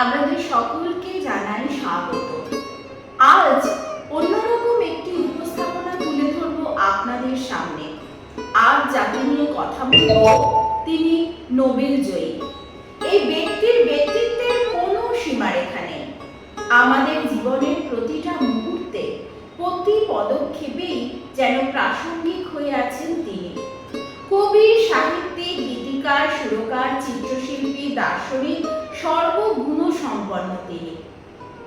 আপনাদের সকলকে জানাই স্বাগত। আজ অন্যরকম একটি উপস্থাপনা তুলে ধরবো আপনাদের সামনে। আজ যাকে নিয়ে কথা বলব, তিনি নোবেল জয়ী। এই ব্যক্তির ব্যক্তিত্বের কোনো সীমারেখা নেই। আমাদের জীবনের প্রতিটা মুহূর্তে প্রতি পদক্ষেপেই যেন প্রাসঙ্গিক হয়ে আছেন তিনি। কবি, সাহিত্যিক, গীতিকার, সুরকার, চিত্রশিল্পী, দার্শনিক সর্বগুণ সম্পন্ন তিনি।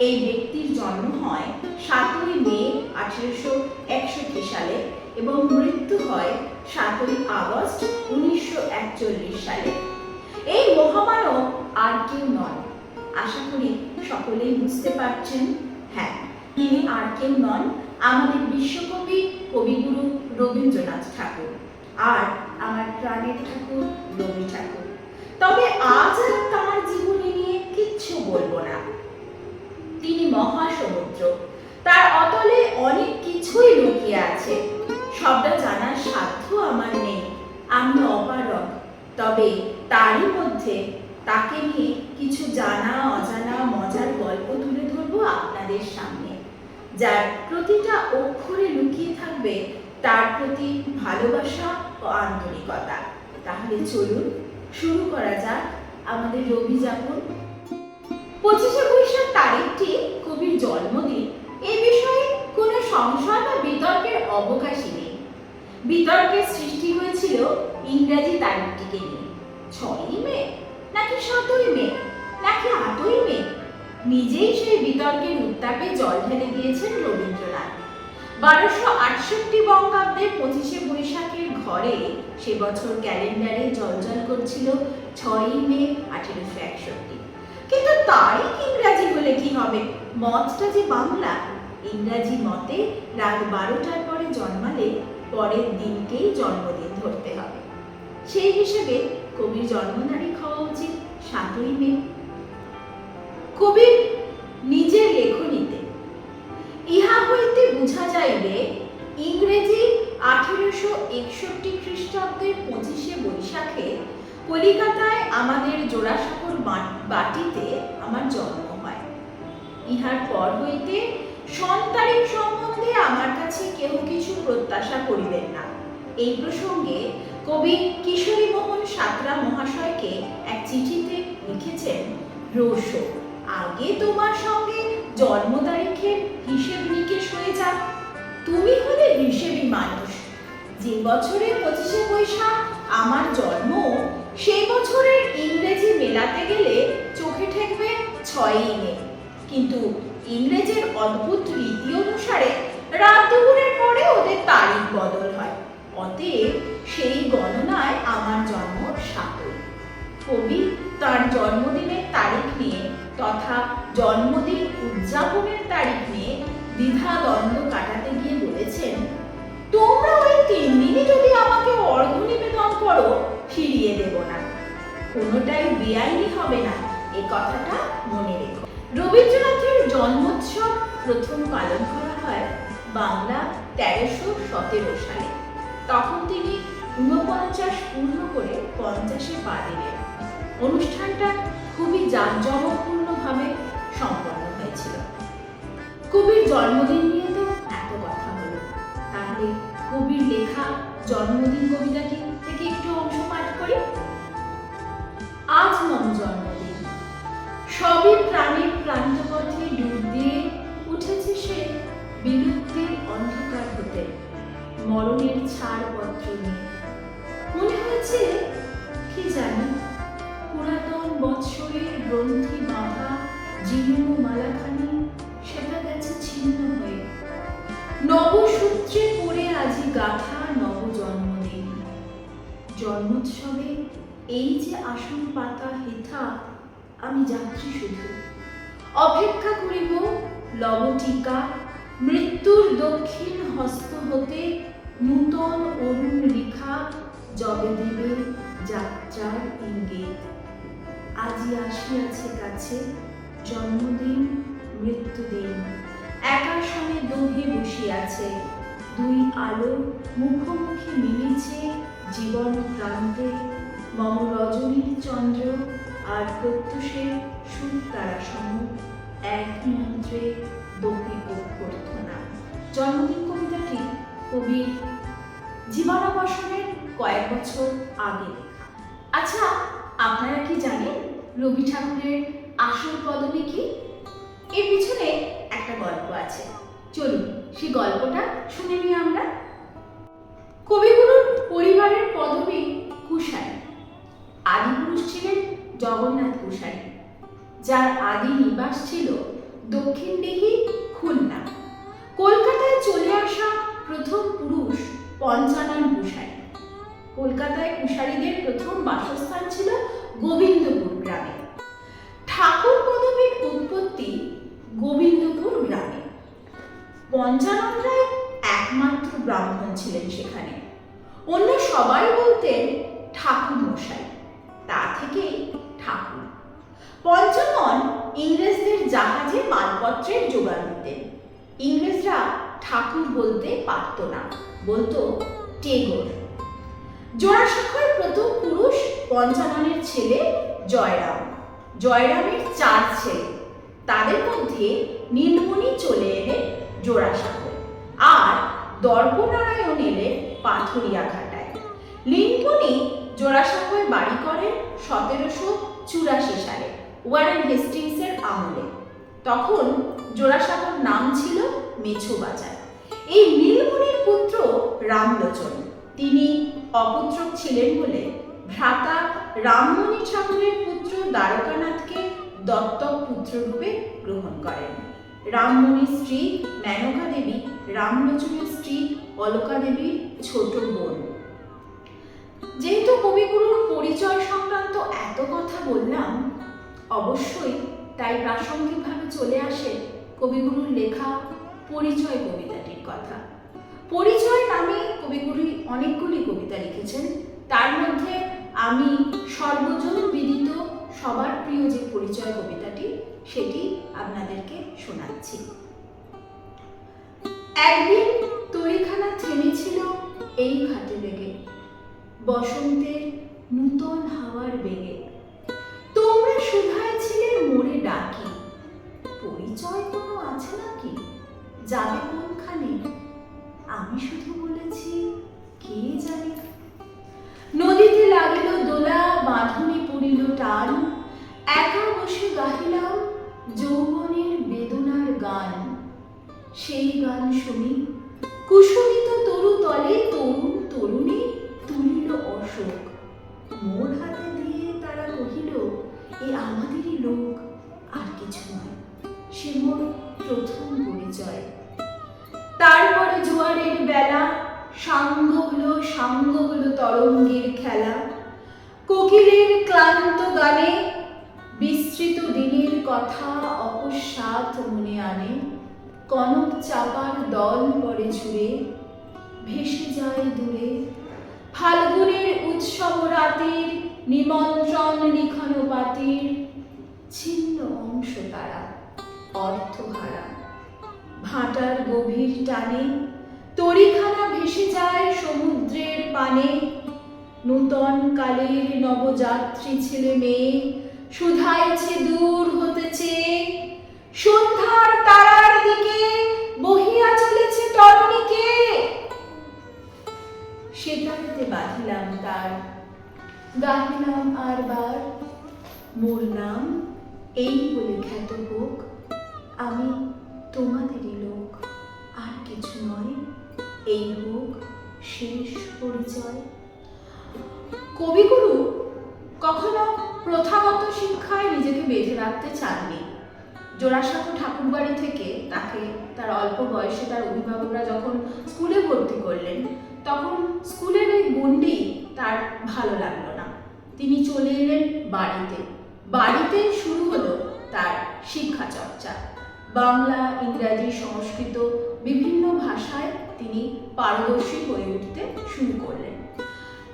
এই ব্যক্তির জন্ম হয় সাতই মে আঠেরোশো একষট্টি সালে এবং মৃত্যু হয় সাতই আগস্ট উনিশশো একচল্লিশ সালে। এই মহামানব আর কেউ নন। আশা করি সকলেই বুঝতে পারছেন। হ্যাঁ তিনি আর কেউ নন। আমাদের বিশ্বকবি কবিগুরু রবীন্দ্রনাথ ঠাকুর আর আমার প্রাণের ঠাকুর রবি ঠাকুর। তবে আজ আর তার জীবনী কিচ্ছু বলব না। তিনি মহাসমুদ্র। তার অতলে অনেক কিছুই লুকিয়ে আছে। সবটা জানার সাধ্য আমার নেই। আমি অপারক তবে তারই মধ্যে তাকে নিয়ে কিছু জানা, অজানা, মজার গল্প তুলে ধরবো আপনাদের সামনে। যার প্রতিটা অক্ষরে লুকিয়ে থাকবে তার প্রতি ভালোবাসা ও আন্তরিকতা। তাহলে চলুন, শুরু করা যাক আমাদের রবি যাপন পঁচিশে বৈশাখ তারিখটি কবির জন্মদিন। এ বিষয়ে কোনো সংশয় বা বিতর্কের অবকাশই নেই। বিতর্কের সৃষ্টি হয়েছিল ইংরাজি তারিখটিকে নিয়ে। ছয়ই মে? নাকি সাতই মে? নাকি আটই মে? নিজেই সেই বিতর্কের উত্তাপে জল ঢেলে দিয়েছেন রবীন্দ্রনাথ। বারোশো আটষট্টি বঙ্গাব্দের পঁচিশে বৈশাখের ঘরে সে বছর ক্যালেন্ডারে জলজল করছিল ছয়ই মে আঠেরোশো একষট্টি। কিন্তু তাই ইংরাজি হলে কি হবে? মতটা যে বাংলা, ইংরাজি মতে রাত বারোটার পরে জন্মালে পরের দিনকেই জন্মদিন ধরতে হবে। সেই হিসেবে কবির জন্ম তারিখ হওয়া উচিত সাতই মে। কবির এই প্রসঙ্গে কবি কিশোরী মোহন সাঁতরা মহাশয়কে এক চিঠিতে লিখেছেন রোশো আগে তোমার সঙ্গে জন্ম তারিখের হিসেব নিকেশ হয়ে যাক। তুমি হলে হিসেবি মানুষ। যে বছরে পঁচিশে বৈশাখ আমার জন্ম, সেই বছরের ইংরেজি মেলাতে গেলে চোখে ঠেকবে ছয়ই মে কিন্তু ইংরেজের অদ্ভুত রীতি অনুসারে রাত দুপুরের পরে ওদের তারিখ বদল হয়। অতএব সেই গণনায় আমার জন্ম সাতই কবি তার জন্মদিনের তারিখ নিয়ে তথা জন্মদিন উদযাপনের তারিখ নিয়ে দ্বিধা দ্বন্দ্ব কাটাতে গিয়ে বলেছেন, তোমরা ওই তিন দিনই যদি আমাকে অর্ঘ্য নিবেদন করো, ফিরিয়ে দেব না। কোনোটাই বেআইনি হবে না, এ কথাটা মনে রেখো। রবীন্দ্রনাথের জন্মোৎসব প্রথম পালন করা হয় বাংলা তেরোশো সতেরো সালে। তখন তিনি ঊনপঞ্চাশ পূর্ণ করে পঞ্চাশে পা দিলেন। অনুষ্ঠানটা খুবই জাঁকজমকপূর্ণভাবে সম্পন্ন হয়েছিল। কবির জন্মদিন নিয়ে তো এত কথা হলো। তাহলে কবির লেখা জন্মদিন কবিতাটি থেকে একটু অংশ পাঠ করি? আজ মম জন্মদিন। সবই প্রাণের প্রান্তপথে ডুব দিয়ে উঠেছে সে বিলুপ্তির অন্ধকার হতে। মরণের ছাড়পত্র নিয়ে মনে হয়েছে, কি জানি, পুরাতন বৎসরের গ্রন্থি বাঁধা জীর্ণ মালাখানি সেটা গেছে ছিন্ন হয়ে। নবসূত্রে পড়ে আজি গাথা নব জন্মদিন জন্মোৎসবে এই যে আসন পাতা হেথা, আমি যাত্রী শুধু। অপেক্ষা করিব লবটিকা, মৃত্যুর দক্ষিণ হস্ত হতে নূতন অরুণ রেখা জবে দিবে যাত্রার ইঙ্গিত। আজি আসিয়াছে কাছে জন্মদিন, মৃত্যুদিন। একাশনে দোহে বসিয়াছে। দুই আলো মুখোমুখি মিলেছে জীবন প্রান্তে। মম রজনীর চন্দ্র আর প্রত্যুষের সুর তারা সম। এক মন্ত্রে দপি অভ্যর্থনা। জন্মদিন কবিতাটি কবি জীবনাবসনের কয়েক বছর আগে আচ্ছা আপনারা কি জানেন রবি ঠাকুরের আসল পদবী কি? এর পিছনে একটা গল্প আছে। চলুন, সেই গল্পটা শুনে নিই আমরা। কবিগুরুর পরিবারের পদবী কুশারী। আদিপুরুষ ছিলেন জগন্নাথ কুশারী, যার আদি নিবাস ছিল দক্ষিণ দিঘি খুলনা। কলকাতায় চলে আসা প্রথম পুরুষ পঞ্চানন কুশারী কলকাতায় কুশারীদের প্রথম বাসস্থান ছিল গোবিন্দপুর গ্রামে। ঠাকুর পদবীর উৎপত্তি গোবিন্দপুর গ্রামে। পঞ্চাননরাই একমাত্র ব্রাহ্মণ ছিলেন সেখানে। অন্য সবাই বলতেন ঠাকুর মশাই, তা থেকেই ঠাকুর। পঞ্চানন ইংরেজদের জাহাজে মালপত্রের জোগান দিতেন ইংরেজরা ঠাকুর বলতে পারত না। বলতো, টেগর। জোড়াসাঁকোর প্রথম পুরুষ পঞ্চাননের ছেলে জয়রাম। জয়রামের চার ছেলে। তাদের মধ্যে নীলমণি চলে এলেন জোড়াসাঁকো আর দর্পনারায়ণ এলেন পাথরিয়া ঘাটায় নীলমণি জোড়াসাঁকোয় বাড়ি করেন সতেরোশো চুরাশি সালে ওয়ারেন হেস্টিংসের আমলে। তখন জোড়াসাঁকোর নাম ছিল মেছো বাজার। এই নীলমণির পুত্র রামলোচন। তিনি অপুত্রক ছিলেন বলে ভ্রাতা রামমণি ঠাকুরের পুত্র দ্বারকানাথকে দত্তক পুত্ররূপে গ্রহণ করেন। রামমণির স্ত্রী মেনকা দেবী, রামলোচনের স্ত্রী অলকা দেবীর ছোট বোন। যেহেতু কবিগুরুর পরিচয় সংক্রান্ত এত কথা বললাম, অবশ্যই তাই প্রাসঙ্গিকভাবে চলে আসে কবিগুরুর লেখা পরিচয় কবিতাটির কথা। পরিচয় নামে কবিগুরু অনেকগুলি কবিতা লিখেছেন। তার মধ্যে আমি সর্বজন বিদিত সবার প্রিয় যে পরিচয় কবিতাটি, সেটি আপনাদেরকে শোনাচ্ছি। একদিন তরিখানা থেমেছিল এই ঘাটে লেগে বসন্তের নূতন হাওয়ার বেগে। তোমরা শুধায় ছিলে মোরে ডাকি, পরিচয় কোনো আছে নাকি? যাবে কোনখানে? আমি শুধু বলেছি, কে জানে? নদীতে লাগিল দোলা, বাঁধনে পড়িল টান একা বসে গাহিলাম যৌবনের বেদনার গান। সেই গান শুনি কুসুমিত ক্লান্ত গানে বিস্তৃত দিনের কথা অকস্মাৎ মনে আনে। কনক চাপার দল পরে ছুড়ে, ভেসে যায় দূরে। ফাল্গুনের উৎসব রাতের নিমন্ত্রণ লিখন পাতির ছিন্ন অংশ তারা অর্থ অর্থহারা। ভাটার গভীর টানে তরিখানা ভেসে যায় সমুদ্রের পানে। নূতন কালের নবযাত্রী ছেলে মেয়ে শুধাইছে দূর হতেছে, সন্ধ্যার তারার দিকে বহিয়া চলেছে তরণীকে। সেতারেতে বাঁধিলাম তার। গাহিলাম আর বার। মোর নাম এই বলে খ্যাত হোক, আমি তোমাদেরই লোক। আর কিছু নয়, এই হোক শেষ পরিচয়। কবিগুরু কখনো প্রথাগত শিক্ষায় নিজেকে বেঁধে রাখতে চাননি। জোড়াসাঁকো ঠাকুরবাড়ি থেকে তাকে তার অল্প বয়সে তার অভিভাবকরা যখন স্কুলে ভর্তি করলেন, তখন স্কুলের এই গণ্ডি তার ভালো লাগল না। তিনি চলে এলেন বাড়িতে। বাড়িতে শুরু হলো তার শিক্ষা চর্চা বাংলা, ইংরাজি, সংস্কৃত বিভিন্ন ভাষায় তিনি পারদর্শী হয়ে উঠতে শুরু করলেন।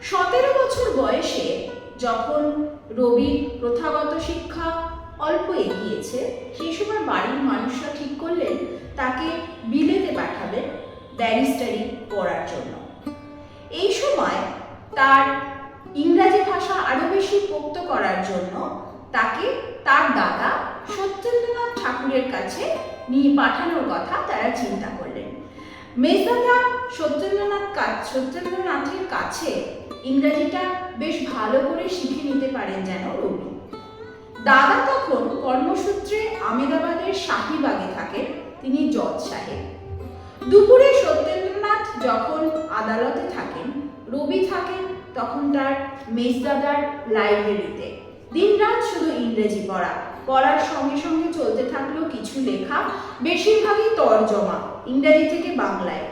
সতেরো বছর বয়সে যখন রবির প্রথাগত শিক্ষা অল্প এগিয়েছে সেই সময় বাড়ির মানুষরা ঠিক করলেন তাকে বিলেতে পাঠাবেন ব্যারিস্টারি পড়ার জন্য। এই সময় তার ইংরাজি ভাষা আরও বেশি পোক্ত করার জন্য তাকে তার দাদা সত্যেন্দ্রনাথ ঠাকুরের কাছে নিয়ে পাঠানোর কথা তারা চিন্তা করলেন মেজদাদা সত্যেন্দ্রনাথ কা- সত্যেন্দ্রনাথের কাছে ইংরাজিটা বেশ ভালো করে শিখে নিতে পারেন যেন রবি। দাদা তখন কর্মসূত্রে আমেদাবাদের শাহিবাগে থাকেন, তিনি জজ সাহেব। দুপুরে সত্যেন্দ্রনাথ যখন আদালতে থাকেন, রবি থাকেন তখন তার মেজদাদার লাইব্রেরিতে। দিনরাত শুধু ইংরেজি পড়া পড়ার সঙ্গে সঙ্গে চলতে থাকল কিছু লেখা বেশিরভাগই তর্জমা, ইংরেজি থেকে বাংলায়।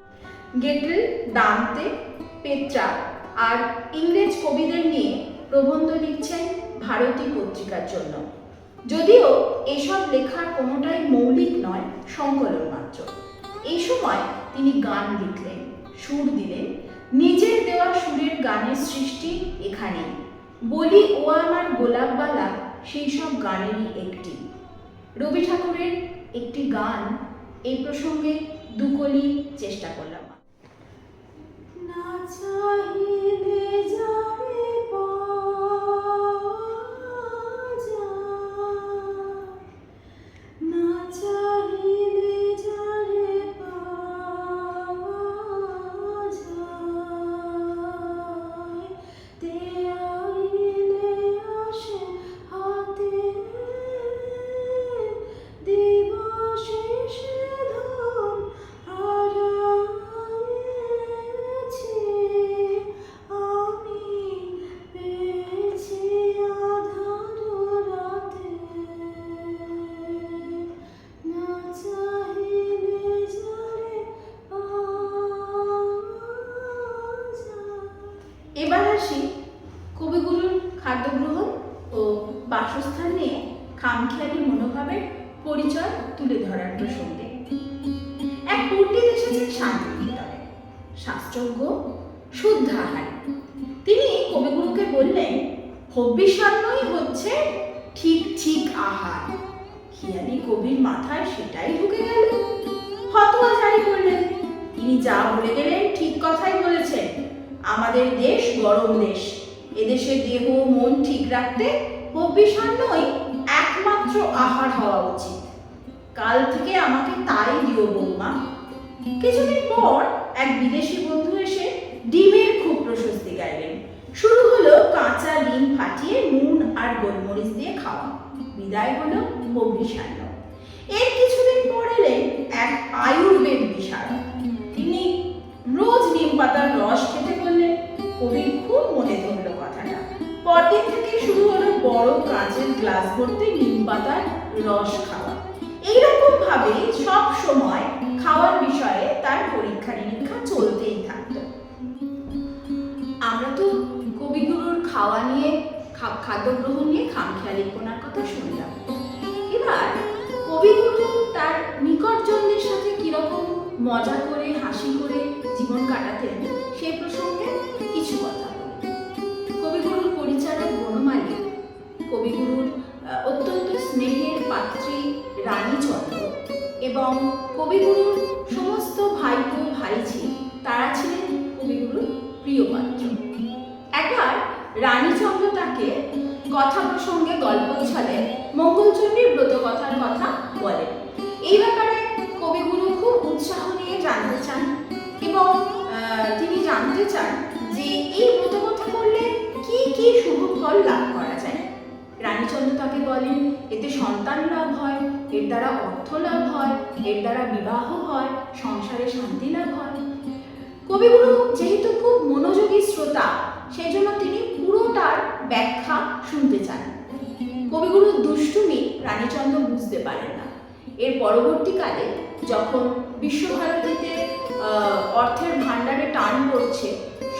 গেটল, দান্তে, পেত্রা আর ইংরেজ কবিদের নিয়ে প্রবন্ধ লিখছেন ভারতী পত্রিকার জন্য। যদিও এসব লেখার কোনোটাই মৌলিক নয়, সংকলন মাত্র। এই সময় তিনি গান লিখলেন, সুর দিলেন, নিজের দেওয়া সুরের গানের সৃষ্টি এখানেই। বলি ও আমার গোলাপবালা সেই সব গানেরই একটি। রবি ঠাকুরের একটি গান এই প্রসঙ্গে দুকলি চেষ্টা করলাম। না চাহিদে যারে এক পণ্ডিত এসেছেন শান্তিনিকেতনে। শাস্ত্রজ্ঞ, শুদ্ধাহারী। তিনি কবিগুরুকে বললেন হচ্ছে, ঠিক ঠিক আহার। হিয়ালি কবির মাথায় সেটাই ঢুকে গেল। করলেন। তিনি যা বলে গেলেন ঠিক কথাই বলেছেন। আমাদের দেশ গরম দেশ। এদেশে দেহ মন ঠিক রাখতে হব্বিসান্নই একমাত্র আহার হওয়া উচিত। কাল থেকে আমাকে তাই দিও বৌমা। কিছুদিন পর এক বিদেশি বন্ধু এসে ডিমের খুব প্রশস্তি গাইলেন। শুরু হলো কাঁচা ডিম ফাটিয়ে নুন আর গোলমরিচ দিয়ে খাওয়া। বিদায় হলো হব্বিসান্ন এর কিছুদিন পর এলেন এক আয়ুর্বেদ বিশারদ। তিনি রোজ নিম পাতার রস খেতে বললেন, কবির খুব মনে ধরলো কথাটা। পরদিন থেকে শুরু হলো বড় কাঁচের গ্লাস ভর্তি নিম পাতার রস খাওয়া। এইরকম ভাবে সব সময় খাওয়ার বিষয়ে তার পরীক্ষা নিরীক্ষা চলতেই থাকতো। আমরা তো কবিগুরুর খাওয়া নিয়ে খাদ্য গ্রহণ নিয়ে খামখেয়ালিপনার কথা শুনলাম। এবার কবিগুরু তার নিকটজনদের সাথে কীরকম মজা করে, হাসি করে জীবন কাটাতেন, সে প্রসঙ্গে কিছু কথা কবিগুরুর এবং কবিগুরুর সমস্ত ভাইপো ভাইঝি তারা ছিলেন কবিগুরুর প্রিয় পাত্র। একবার রানীচন্দ্র তাকে কথা প্রসঙ্গে গল্প ছলে মঙ্গলচণ্ডীর ব্রত কথার কথা বলেন এই ব্যাপারে কবিগুরু খুব উৎসাহ নিয়ে জানতে চান এবং তিনি জানতে চান যে এই ব্রত কথা করলে কি কি শুভ ফল লাভ করা যায়। রানীচন্দ্র তাকে বলেন, এতে সন্তান লাভ হয় এর দ্বারা অর্থ লাভ হয়, এর দ্বারা বিবাহ হয়, সংসারে শান্তি লাভ হয়। কবিগুরু যেহেতু খুব মনোযোগী শ্রোতা সেই জন্য তিনি পুরোটার ব্যাখ্যা শুনতে চান। কবিগুরুর দুষ্টুমি রানীচন্দ্র বুঝতে পারেন না। এর পরবর্তীকালে যখন বিশ্বভারতীতে অর্থের ভাণ্ডারে টান পড়ছে,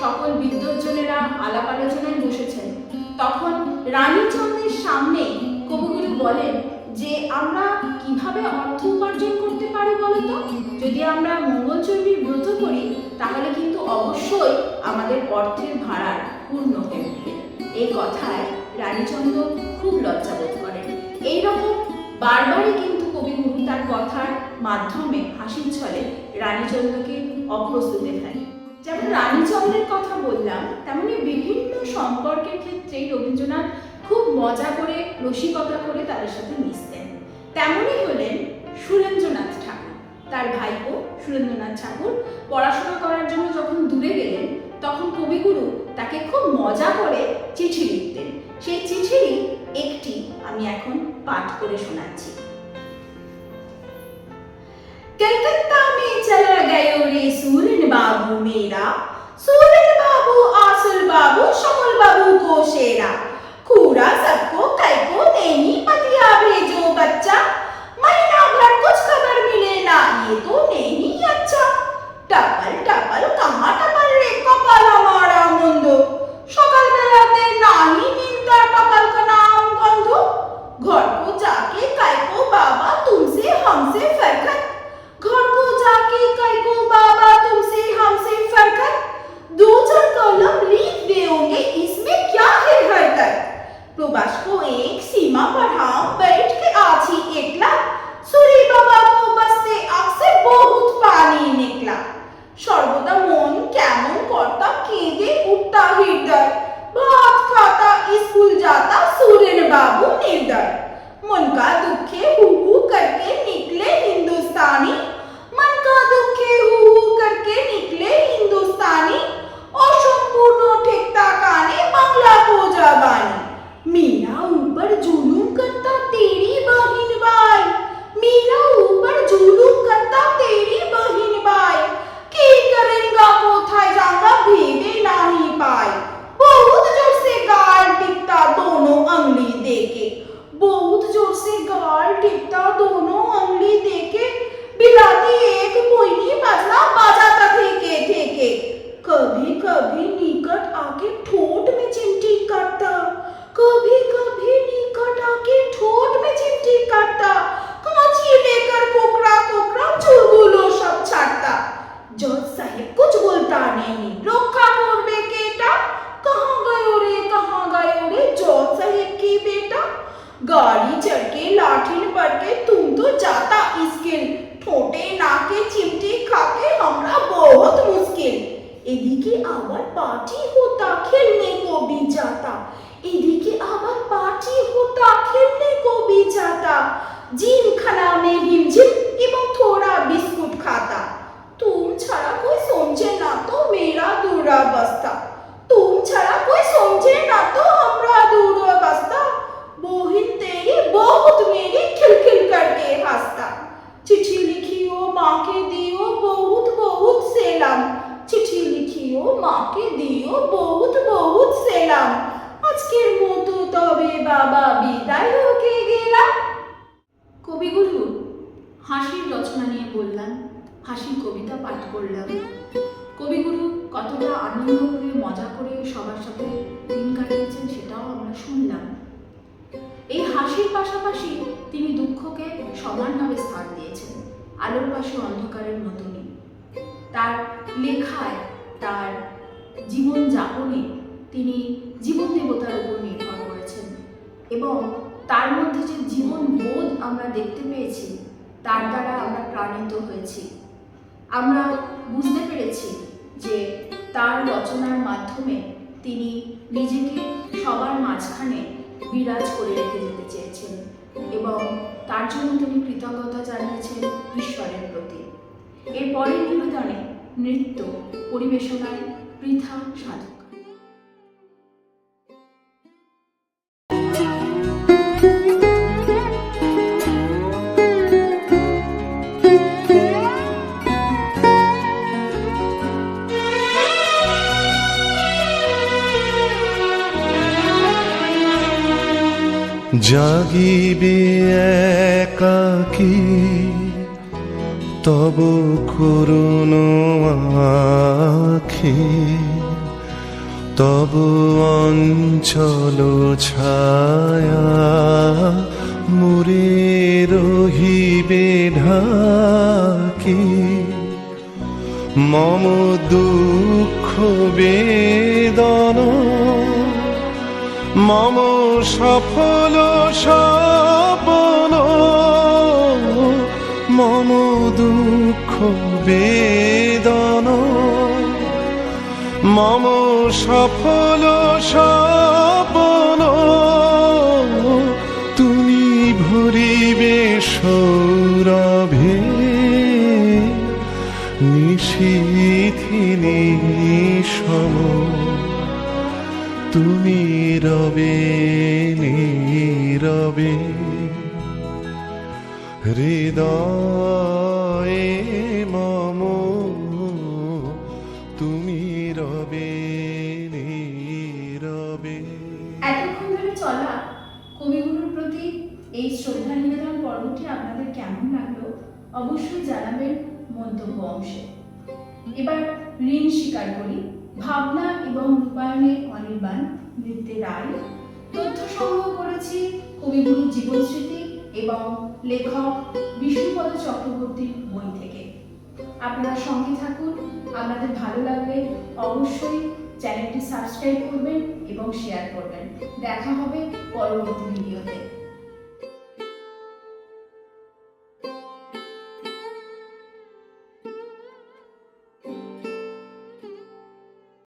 সকল বিদ্বজ্জনেরা আলাপ আলোচনায় বসেছেন, তখন রানীচন্দ্রের সামনে কবিগুরু বলেন যে আমরা কীভাবে অর্থ উপার্জন করতে পারি বলতো? যদি আমরা মঙ্গলচণ্ডীর ব্রত করি, তাহলে কিন্তু অবশ্যই আমাদের অর্থের ভাড়া পূর্ণ হয়ে উঠবে। এই কথায় রানীচন্দ্র খুব লজ্জাবোধ করেন। এইরকম বারবারই কিন্তু কবিগুরু তার কথার মাধ্যমে হাসির ছলে রানীচন্দ্রকে অপ্রস্তুতে ফেলে। যেমন রানীচন্দ্রের কথা বললাম, তেমনি বিভিন্ন সম্পর্কের ক্ষেত্রেই রবীন্দ্রনাথ খুব মজা করে রসিকতা করে তাদের সাথে মিশতেন তেমনই হলেন সুরেন্দ্রনাথ ঠাকুর তার ভাইপো সুরেন্দ্রনাথ ঠাকুর পড়াশোনা করার জন্য যখন দূরে গেলেন তখন কবিগুরু তাকে খুব মজা করে চিঠি লিখতেন সেই চিঠিরই একটি আমি এখন পাঠ করে শোনাচ্ছি कलकत्ता में चला गयो रे सूरन बाबू मेरा सूरन बाबू आसुल बाबू शकुल बाबू को शेरा कूड़ा सबको कल को देनी पतिया भेजो बच्चा। महीना भर कुछ मुनका दुखे हु करके निकले हिंदुस्तानी दोनों अंगली देके बिलाती एक कोई नहीं थे के थे के कभी कभी লেখায় তার জীবন যাপনে তিনি জীবন দেবতার উপর নির্ভর করেছেন। এবং তার মধ্যে যে জীবন বোধ আমরা দেখতে পেয়েছি, তার দ্বারা আমরা প্রাণিত হয়েছি। আমরা বুঝতে পেরেছি যে তার রচনার মাধ্যমে তিনি নিজেকে সবার মাঝখানে বিরাজ করে রেখে যেতে চেয়েছেন এবং তার জন্য তিনি কৃতজ্ঞতা জানিয়েছেন ঈশ্বরের প্রতি। এরপরের নিবেদনে নৃত্য পরিবেশনায় পৃথা সাধক। জাগিবে একাকী তব করুণ আখি, তব অঞ্চল ছায়া মুরে রহিবে ঢাকি। মম দুঃখ বেদন, মম সফল স্বপন বেদন মম সফল স্বপ্ন। তুমি ভরিবে সৌরভে। নিশীথিনী সম তুমি রবে নীরবে। হৃদয়ে এতক্ষণ ধরে চলা কবিগুরুর প্রতি এই শ্রদ্ধা নিবেদন পর্বটি আপনাদের কেমন লাগল অবশ্যই জানাবেন মন্তব্য অংশে। এবার ঋণ স্বীকার করি। ভাবনা এবং রূপায়ণে অনির্বাণ নৃত্যে রায়। তথ্য সংগ্রহ করেছি কবিগুরুর জীবনস্মৃতি এবং লেখক বিষ্ণুপদ চক্রবর্তীর বই থেকে। আপনারা সঙ্গে থাকুন। আপনাদের ভালো লাগলে অবশ্যই চ্যানেলটি সাবস্ক্রাইব করবেন এবং শেয়ার করবেন। দেখা হবে পরবর্তী ভিডিওতে।